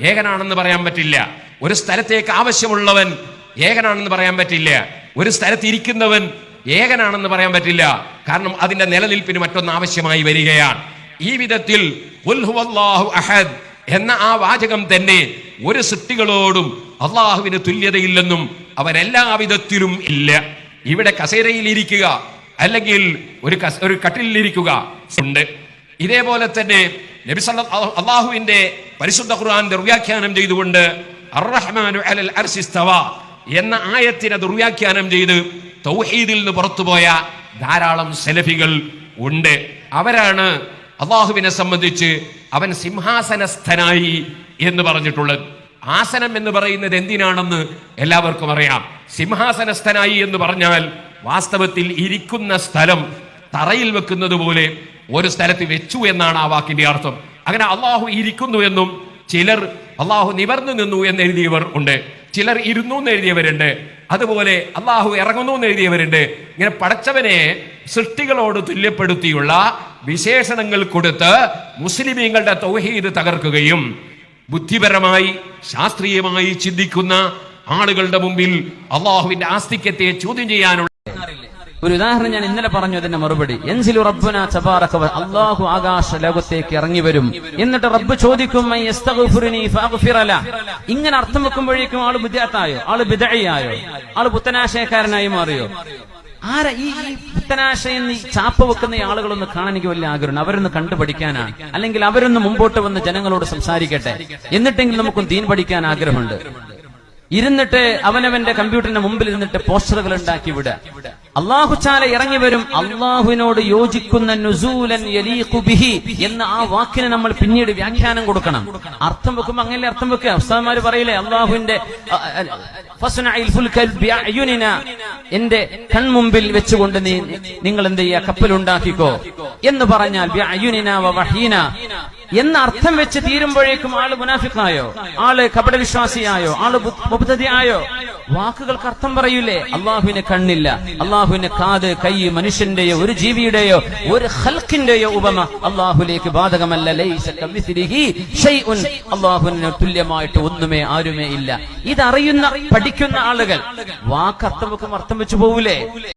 ഏകനാണെന്ന് പറയാൻ പറ്റില്ല. ഒരു സ്ഥലത്തേക്ക് ആവശ്യമുള്ളവൻ ഏകനാണെന്ന് പറയാൻ പറ്റില്ല. ഒരു സ്ഥലത്ത് ഇരിക്കുന്നവൻ ഏകനാണെന്ന് പറയാൻ പറ്റില്ല. കാരണം അതിന്റെ നിലനിൽപ്പിന് മറ്റൊന്ന് ആവശ്യമായി വരികയാണ്. ഈ വിധത്തിൽ "ഖുൽ ഹുവല്ലാഹു അഹദ് എന്ന ആ വാചകം തന്നെ ഒരു സൃഷ്ടികളോടും അള്ളാഹുവിന് തുല്യതയില്ലെന്നും അവരെല്ലാ വിധത്തിലും ഇല്ല. ഇവിടെ കസേരയിൽ ഇരിക്കുക അല്ലെങ്കിൽ ഒരു ഒരു കട്ടിലിരിക്കുക ഉണ്ട്. ഇതേപോലെ തന്നെ നബി അള്ളാഹുവിന്റെ പരിശുദ്ധ ഖുർആൻ ദുർവ്യാഖ്യാനം ചെയ്തുകൊണ്ട് അർറഹ്മാനു അലൽ അർശിസ്തവ എന്ന ആയത്തിനെ ദുർവ്യാഖ്യാനം ചെയ്ത് തൗഹീദിൽ നിന്ന് പുറത്തുപോയ ധാരാളം സെലഫികൾ ഉണ്ട്. അവരാണ് അള്ളാഹുവിനെ സംബന്ധിച്ച് അവൻ സിംഹാസനസ്ഥനായി എന്ന് പറഞ്ഞിട്ടുള്ളത്. ആസനം എന്ന് പറയുന്നത് എന്തിനാണെന്ന് എല്ലാവർക്കും അറിയാം. സിംഹാസനസ്ഥനായി എന്ന് പറഞ്ഞാൽ വാസ്തവത്തിൽ ഇരിക്കുന്ന സ്ഥലം തറയിൽ വെക്കുന്നത് പോലെ ഒരു സ്ഥലത്ത് വെച്ചു എന്നാണ് ആ വാക്കിന്റെ അർത്ഥം. അങ്ങനെ അള്ളാഹു ഇരിക്കുന്നു എന്നും ചിലർ അള്ളാഹു നിവർന്നു നിന്നു എന്ന് എഴുതിയവർ ഉണ്ട്. ചിലർ ഇരുന്നു എന്ന് എഴുതിയവരുണ്ട്. അതുപോലെ അള്ളാഹു ഇറങ്ങുന്നു എന്ന് എഴുതിയവരുണ്ട്. ഇങ്ങനെ പടച്ചവനെ സൃഷ്ടികളോട് തുല്യപ്പെടുത്തിയുള്ള വിശേഷണങ്ങൾ കൊടുത്ത് മുസ്ലിമീങ്ങളുടെ തൗഹീദ് തകർക്കുകയും ബുദ്ധിപരമായി ശാസ്ത്രീയമായി ചിന്തിക്കുന്ന ആളുകളുടെ മുമ്പിൽ അള്ളാഹുവിന്റെ ആസ്തിക്യത്തെ ചോദ്യം ചെയ്യാനുള്ള ഒരു ഉദാഹരണം ഞാൻ ഇന്നലെ പറഞ്ഞു അതിന്റെ മറുപടി. എൻസിലു റബ്ബുന തബാറക വ- അല്ലാഹു ആകാശ ലോകത്തേക്ക് ഇറങ്ങി വരും എന്നിട്ട് റബ്ബ് ചോദിക്കും. ഇങ്ങനെ അർത്ഥം വെക്കുമ്പോഴേക്കും ആൾ ബുദ്ധിയാത്തായോ? ആൾ ബിദഴിയായോ ആൾ പുത്തനാശയക്കാരനായി മാറിയോ? ആരാ ഈ പുത്തനാശയം ഈ ചാപ്പ വെക്കുന്ന ആളുകളൊന്നും ആളുകളൊന്ന് കാണാൻ എനിക്ക് വലിയ ആഗ്രഹം അവരൊന്ന് കണ്ടുപഠിക്കാനാണ് അല്ലെങ്കിൽ അവരൊന്ന് മുമ്പോട്ട് വന്ന് ജനങ്ങളോട് സംസാരിക്കട്ടെ? എന്നിട്ടെങ്കിലും നമുക്കും ദീൻ പഠിക്കാൻ ആഗ്രഹമുണ്ട്. ഇരുന്നിട്ട് അവനവന്റെ കമ്പ്യൂട്ടറിന്റെ മുമ്പിൽ ഇരുന്നിട്ട് പോസ്റ്ററുകൾ ഉണ്ടാക്കി വിടുക. അള്ളാഹു ചാല ഇറങ്ങി വരും അള്ളാഹുവിനോട് യോജിക്കുന്ന നുസൂലൻ ബിഹി എന്ന ആ വാക്കിന് നമ്മൾ പിന്നീട് വ്യാഖ്യാനം കൊടുക്കണം. അർത്ഥം വെക്കുമ്പോ അങ്ങനെ അർത്ഥം വെക്കുക? ഉസ്താദ്മാര് പറയില്ലേ അള്ളാഹുവിന്റെ എന്റെ കൺമുമ്പിൽ വെച്ചുകൊണ്ട് നീ നിങ്ങൾ എന്ത് ചെയ്യുക കപ്പലുണ്ടാക്കിക്കോ. എന്ന് പറഞ്ഞാൽ എന്ന അർത്ഥം വെച്ച് തീരുമ്പോഴേക്കും ആൾ മുനാഫിക്കായോ ആൾ കപടവിശ്വാസിയായോ? ആൾ ആയോ വാക്കുകൾക്ക് അർത്ഥം പറയൂലേ? അള്ളാഹുവിന് കണ്ണില്ല. അള്ളാഹുവിന് കാത് കൈ മനുഷ്യന്റെയോ ഒരു ജീവിയുടെയോ ഒരു ഹൽക്കിന്റെയോ ഉപമ അള്ളാഹുലേക്ക് ബാധകമല്ല. അള്ളാഹുവിന് തുല്യമായിട്ട് ഒന്നുമേ ആരുമേ ഇല്ല. ഇതറിയുന്ന പഠിക്കുന്ന ആളുകൾ വാക്ക് അർത്ഥം വെക്കും അർത്ഥം വെച്ചു പോകൂലേ